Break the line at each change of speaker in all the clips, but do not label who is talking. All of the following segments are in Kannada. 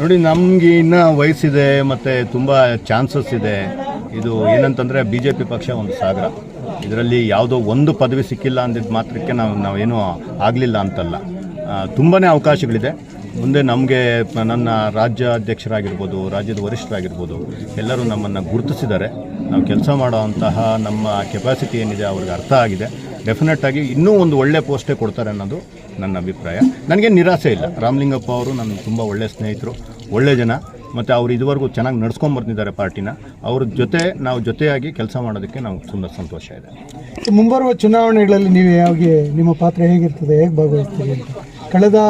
ನೋಡಿ, ನಮಗೆ ಇನ್ನೂ ವಯಸ್ಸಿದೆ, ಮತ್ತು ತುಂಬ ಚಾನ್ಸಸ್ ಇದೆ. ಇದು ಏನಂತಂದರೆ ಬಿ ಜೆ ಪಿ ಪಕ್ಷ ಒಂದು ಸಾಗರ. ಇದರಲ್ಲಿ ಯಾವುದೋ ಒಂದು ಪದವಿ ಸಿಕ್ಕಿಲ್ಲ ಅಂದಿದ್ದ ಮಾತ್ರಕ್ಕೆ ನಾವು, ನಾವೇನೂ ಆಗಲಿಲ್ಲ ಅಂತಲ್ಲ. ತುಂಬಾ ಅವಕಾಶಗಳಿದೆ. ಮುಂದೆ ನಮಗೆ ನನ್ನ ರಾಜ್ಯ ಅಧ್ಯಕ್ಷರಾಗಿರ್ಬೋದು ರಾಜ್ಯದ ವರಿಷ್ಠರಾಗಿರ್ಬೋದು, ಎಲ್ಲರೂ ನಮ್ಮನ್ನು ಗುರುತಿಸಿದ್ದಾರೆ. ನಾವು ಕೆಲಸ ಮಾಡೋವಂತಹ ನಮ್ಮ ಕೆಪಾಸಿಟಿ ಏನಿದೆ ಅವ್ರಿಗೆ ಅರ್ಥ ಆಗಿದೆ. ಡೆಫಿನೆಟ್ ಆಗಿ ಇನ್ನೂ ಒಂದು ಒಳ್ಳೆ ಪೋಸ್ಟೇ ಕೊಡ್ತಾರೆ ಅನ್ನೋದು ನನ್ನ ಅಭಿಪ್ರಾಯ. ನನಗೆ ನಿರಾಸೆ ಇಲ್ಲ. ರಾಮಲಿಂಗಪ್ಪ ಅವರು ನನ್ನ ತುಂಬ ಒಳ್ಳೆಯ ಸ್ನೇಹಿತರು, ಒಳ್ಳೆ ಜನ. ಮತ್ತು ಅವ್ರು ಇದುವರೆಗೂ ಚೆನ್ನಾಗಿ ನಡ್ಸ್ಕೊಂಡು ಬರ್ತಿದ್ದಾರೆ ಪಾರ್ಟಿನ. ಅವ್ರ ಜೊತೆ ನಾವು ಜೊತೆಯಾಗಿ ಕೆಲಸ ಮಾಡೋದಕ್ಕೆ ನಾವು ತುಂಬ ಸಂತೋಷ ಇದೆ.
ಮುಂಬರುವ ಚುನಾವಣೆಗಳಲ್ಲಿ ನೀವು ಹೇಗೆ ನಿಮ್ಮ ಪಾತ್ರ ಹೇಗಿರ್ತದೆ, ಹೇಗೆ ಭಾಗವಹಿಸ್ತೀರಿ ಅಂತ. ಕಳೆದ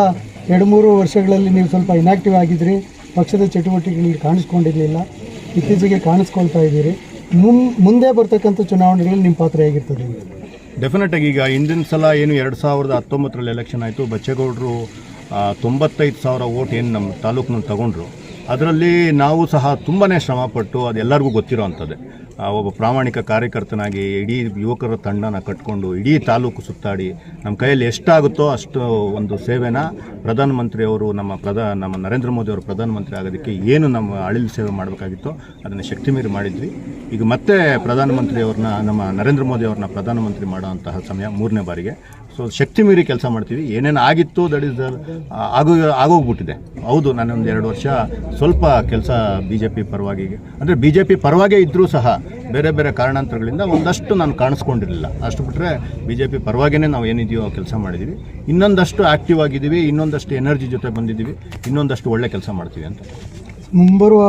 ಎರಡು ಮೂರು ವರ್ಷಗಳಲ್ಲಿ ನೀವು ಸ್ವಲ್ಪ ಇನ್ಯಾಕ್ಟಿವ್ ಆಗಿದ್ರಿ. ಪಕ್ಷದ ಚಟುವಟಿಕೆಗಳಲ್ಲಿ ಕಾಣಿಸ್ಕೊಂಡಿರಲಿಲ್ಲ. ಇತ್ತೀಚೆಗೆ ಕಾಣಿಸ್ಕೊಳ್ತಾ ಇದ್ದೀರಿ. ಮುಂದೆ ಬರ್ತಕ್ಕಂಥ ಚುನಾವಣೆಗಳಲ್ಲಿ ನಿಮ್ಮ ಪಾತ್ರ ಹೇಗಿರ್ತದೆ
ಡೆಫಿನೆಟ್ ಆಗಿ ಈಗ ಹಿಂದಿನ ಸಲ ಏನು ಎರಡು ಸಾವಿರದ ಹತ್ತೊಂಬತ್ತರಲ್ಲಿ ಎಲೆಕ್ಷನ್ ಆಯಿತು. ಬಚ್ಚೇಗೌಡರು ತೊಂಬತ್ತೈದು ಸಾವಿರ ಓಟ್ ಏನು ನಮ್ಮ ತಾಲೂಕಿನಲ್ಲಿ ತಗೊಂಡ್ರು. ಅದರಲ್ಲಿ ನಾವು ಸಹ ತುಂಬಾ ಶ್ರಮಪಟ್ಟು ಅದು ಎಲ್ಲರಿಗೂ ಗೊತ್ತಿರೋ ಅಂಥದ್ದೇ ಒಬ್ಬ ಪ್ರಾಮಾಣಿಕ ಕಾರ್ಯಕರ್ತನಾಗಿ ಇಡೀ ಯುವಕರ ತಂಡನ ಕಟ್ಕೊಂಡು ಇಡೀ ತಾಲೂಕು ಸುತ್ತಾಡಿ ನಮ್ಮ ಕೈಯಲ್ಲಿ ಎಷ್ಟಾಗುತ್ತೋ ಅಷ್ಟು ಒಂದು ಸೇವೆನ ಪ್ರಧಾನಮಂತ್ರಿಯವರು ನಮ್ಮ ಪ್ರಧಾ, ನಮ್ಮ ನರೇಂದ್ರ ಮೋದಿ ಅವರು ಪ್ರಧಾನಮಂತ್ರಿ ಆಗೋದಕ್ಕೆ ಏನು ನಮ್ಮ ಅಳಿಲು ಸೇವೆ ಮಾಡಬೇಕಾಗಿತ್ತೋ ಅದನ್ನು ಶಕ್ತಿ ಮೀರಿ ಮಾಡಿದ್ವಿ. ಈಗ ಮತ್ತೆ ಪ್ರಧಾನಮಂತ್ರಿಯವ್ರನ್ನ ನಮ್ಮ ನರೇಂದ್ರ ಮೋದಿ ಅವ್ರನ್ನ ಪ್ರಧಾನಮಂತ್ರಿ ಮಾಡುವಂತಹ ಸಮಯ ಮೂರನೇ ಬಾರಿಗೆ. ಸೊ ಶಕ್ತಿ ಮೀರಿ ಕೆಲಸ ಮಾಡ್ತೀವಿ. ಏನೇನು ಆಗಿತ್ತು ದಟ್ ಇಸ್ ಆಗೋ, ಆಗೋಗ್ಬಿಟ್ಟಿದೆ. ಹೌದು ನಾನೊಂದು ಎರಡು ವರ್ಷ ಸ್ವಲ್ಪ ಕೆಲಸ ಬಿ ಜೆ ಪಿ ಪರವಾಗಿ, ಅಂದರೆ ಬಿ ಜೆ ಪಿ ಪರವಾಗೇ ಇದ್ದರೂ ಸಹ ಬೇರೆ ಬೇರೆ ಕಾರಣಾಂತರಗಳಿಂದ ಒಂದಷ್ಟು ನಾನು ಕಾಣಿಸ್ಕೊಂಡಿರಲಿಲ್ಲ. ಅಷ್ಟು ಬಿಟ್ಟರೆ ಬಿ ಜೆ ಪಿ ಪರವಾಗಿಯೇ ನಾವು ಏನಿದೆಯೋ ಕೆಲಸ ಮಾಡಿದ್ದೀವಿ ಇನ್ನೊಂದಷ್ಟು ಆ್ಯಕ್ಟಿವ್ ಆಗಿದ್ದೀವಿ ಇನ್ನೊಂದಷ್ಟು ಎನರ್ಜಿ ಜೊತೆ ಬಂದಿದ್ದೀವಿ ಇನ್ನೊಂದಷ್ಟು ಒಳ್ಳೆ ಕೆಲಸ ಮಾಡ್ತೀವಿ ಅಂತ.
ಮುಂಬರುವ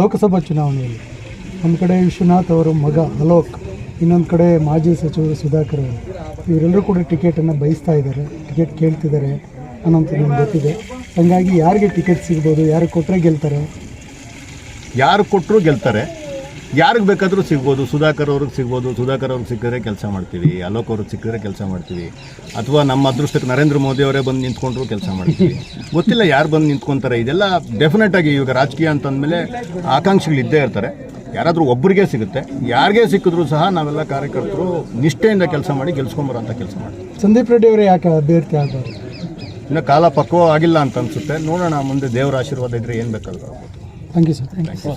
ಲೋಕಸಭಾ ಚುನಾವಣೆಯಲ್ಲಿ ಒಂದು ಕಡೆ ವಿಶ್ವನಾಥ್ ಅವರ ಮಗ ಅಲೋಕ್, ಇನ್ನೊಂದು ಕಡೆ ಮಾಜಿ ಸಚಿವರು ಸುಧಾಕರ್ ಅವರು. ಇವರೆಲ್ಲರೂ ಕೂಡ ಟಿಕೆಟನ್ನು ಬಯಸ್ತಾ ಇದ್ದಾರೆ, ಟಿಕೆಟ್ ಕೇಳ್ತಿದ್ದಾರೆ ಅನ್ನೋಂಥ ನಮ್ಗೆ ಗೊತ್ತಿದೆ. ಹಾಗಾಗಿ ಯಾರಿಗೆ ಟಿಕೆಟ್ ಸಿಗ್ಬೋದು, ಯಾರು ಕೊಟ್ಟರೆ ಗೆಲ್ತಾರೆ?
ಯಾರು ಕೊಟ್ಟರು ಗೆಲ್ತಾರೆ. ಯಾರಿಗೆ ಬೇಕಾದರೂ ಸಿಗ್ಬೋದು, ಸುಧಾಕರ್ ಅವ್ರಿಗೆ ಸಿಗ್ಬೋದು, ಸುಧಾಕರ್ ಅವ್ರಿಗೆ ಸಿಕ್ಕಿದ್ರೆ ಕೆಲಸ ಮಾಡ್ತೀವಿ, ಅಲೋಕ್ ಅವ್ರಿಗೆ ಸಿಕ್ಕಿದ್ರೆ ಕೆಲಸ ಮಾಡ್ತೀವಿ, ಅಥವಾ ನಮ್ಮ ಅದೃಷ್ಟಕ್ಕೆ ನರೇಂದ್ರ ಮೋದಿ ಅವರೇ ಬಂದು ನಿಂತ್ಕೊಂಡ್ರು ಕೆಲಸ ಮಾಡ್ತೀವಿ. ಗೊತ್ತಿಲ್ಲ ಯಾರು ಬಂದು ನಿಂತ್ಕೊತಾರೆ. ಇದೆಲ್ಲ ಡೆಫಿನೆಟ್ ಆಗಿ ಇವಾಗ ರಾಜಕೀಯ ಅಂತಂದಮೇಲೆ ಆಕಾಂಕ್ಷಿಗಳು ಇದ್ದೇ ಇರ್ತಾರೆ. ಯಾರಾದರೂ ಒಬ್ಬರಿಗೆ ಸಿಗುತ್ತೆ ಯಾರಿಗೆ ಸಿಕ್ಕಿದ್ರು ಸಹ ನಾವೆಲ್ಲ ಕಾರ್ಯಕರ್ತರು ನಿಷ್ಠೆಯಿಂದ ಕೆಲಸ ಮಾಡಿ ಗೆಲ್ಸ್ಕೊಂಬರೋಂಥ ಕೆಲಸ ಮಾಡ್ತೀವಿ.
ಸಂದೀಪ್ ರೆಡ್ಡಿ ಅವರು ಯಾಕೆ ಅಭ್ಯರ್ಥಿ ಆಗ್ಬಾರ್ದು?
ಇನ್ನು ಕಾಲ ಪಕ್ವ ಆಗಿಲ್ಲ ಅಂತ ಅನಿಸುತ್ತೆ. ನೋಡೋಣ ಮುಂದೆ ದೇವರ ಆಶೀರ್ವಾದ ಇದ್ದರೆ ಏನು ಬೇಕಾದರೂ
thank you sir thank you